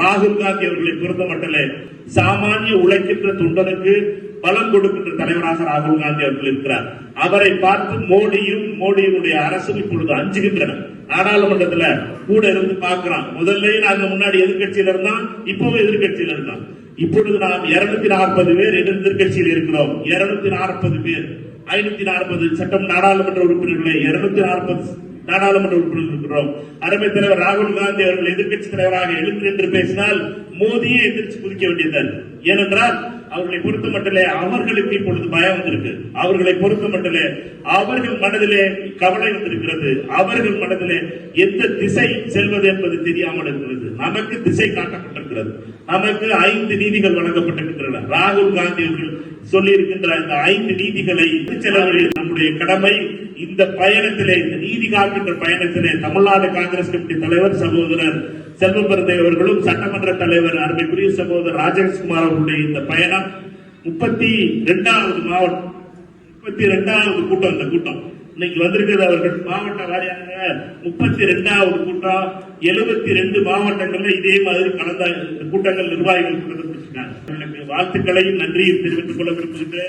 ராகுல் காந்தி அவர்களை பொறுத்த மட்டும் சாமானிய உழைக்கின்ற தொண்டனுக்கு பலம் கொடுக்கின்ற தலைவராக ராகுல் காந்தி அவர்கள் இருக்கிறார். அவரை பார்த்து மோடியும் மோடியினுடைய அரசும் இப்பொழுது அஞ்சுகின்றன. நாடாளுமன்றத்துல கூட இருந்து பார்க்கிறோம் முதல்ல நாங்க முன்னாடி எதிர்கட்சியில இருந்தோம் இப்பவும் எதிர்கட்சியில இருந்தோம். இப்பொழுது நாம் இருநூத்தி நாற்பது பேர் எதிர்கட்சியில் இருக்கிறோம். இருநூத்தி நாற்பது பேர். ஐநூத்தி நாற்பது சட்டம் நாடாளுமன்ற உறுப்பினர்களை இருநூத்தி நாற்பது நாடாளுமன்ற உறுப்பினர் இருக்கிறோம் அருமை தலைவர் ராகுல் காந்தி அவர்கள் எதிர்க்கட்சி தலைவராக எழுந்து நின்று பேசினால் மோதியே எதிர்த்து குதிக்க வேண்டியதுதான். ஏனென்றால் அவர்களை பொறுத்த மட்டிலே அவர்களுக்கு இப்பொழுது பயம் வந்திருக்கு. அவர்களை பொறுத்த மட்டிலே அவர்கள் மனதிலே கவலை வந்திருக்கிறது. அவர்கள் மனதிலே எந்த திசை செல்வது என்பது தெரியாமல் இருக்கிறது. நமக்கு திசை காட்டப்பட்டிருக்கிறது. நமக்கு ஐந்து நீதிகள் வழங்கப்பட்டிருக்கின்றன. ராகுல் காந்தி அவர்கள் சொல்லி இருக்கின்ற இந்த ஐந்து நீதிகளை செலவழில் நம்முடைய கடமை இந்த பயணத்திலே இந்த நீதி காக்கின்ற பயணத்திலே தமிழ்நாடு காங்கிரஸ் கமிட்டி தலைவர் சகோதரர் செல்வபிரதை அவர்களும் சட்டமன்ற தலைவர் அருமைக்குரிய சகோதரர் ராஜேஷ்குமார் அவர்களுடைய இந்த பயணம் முப்பத்தி ரெண்டாவது மாவட்டம் முப்பத்தி ரெண்டாவது கூட்டம் இந்த கூட்டம். இன்னைக்கு வந்திருக்கிறது அவர்கள் மாவட்ட வாரியாக முப்பத்தி ரெண்டாவது கூட்டம் எழுபத்தி ரெண்டு மாவட்டங்கள்ல இதே மாதிரி கலந்த கூட்டங்கள் நிர்வாகிகள் கூட்டத்தில் வாழ்த்துக்களையும் நன்றியும் தெரிவித்துக் கொள்ள விரும்புகின்றேன்.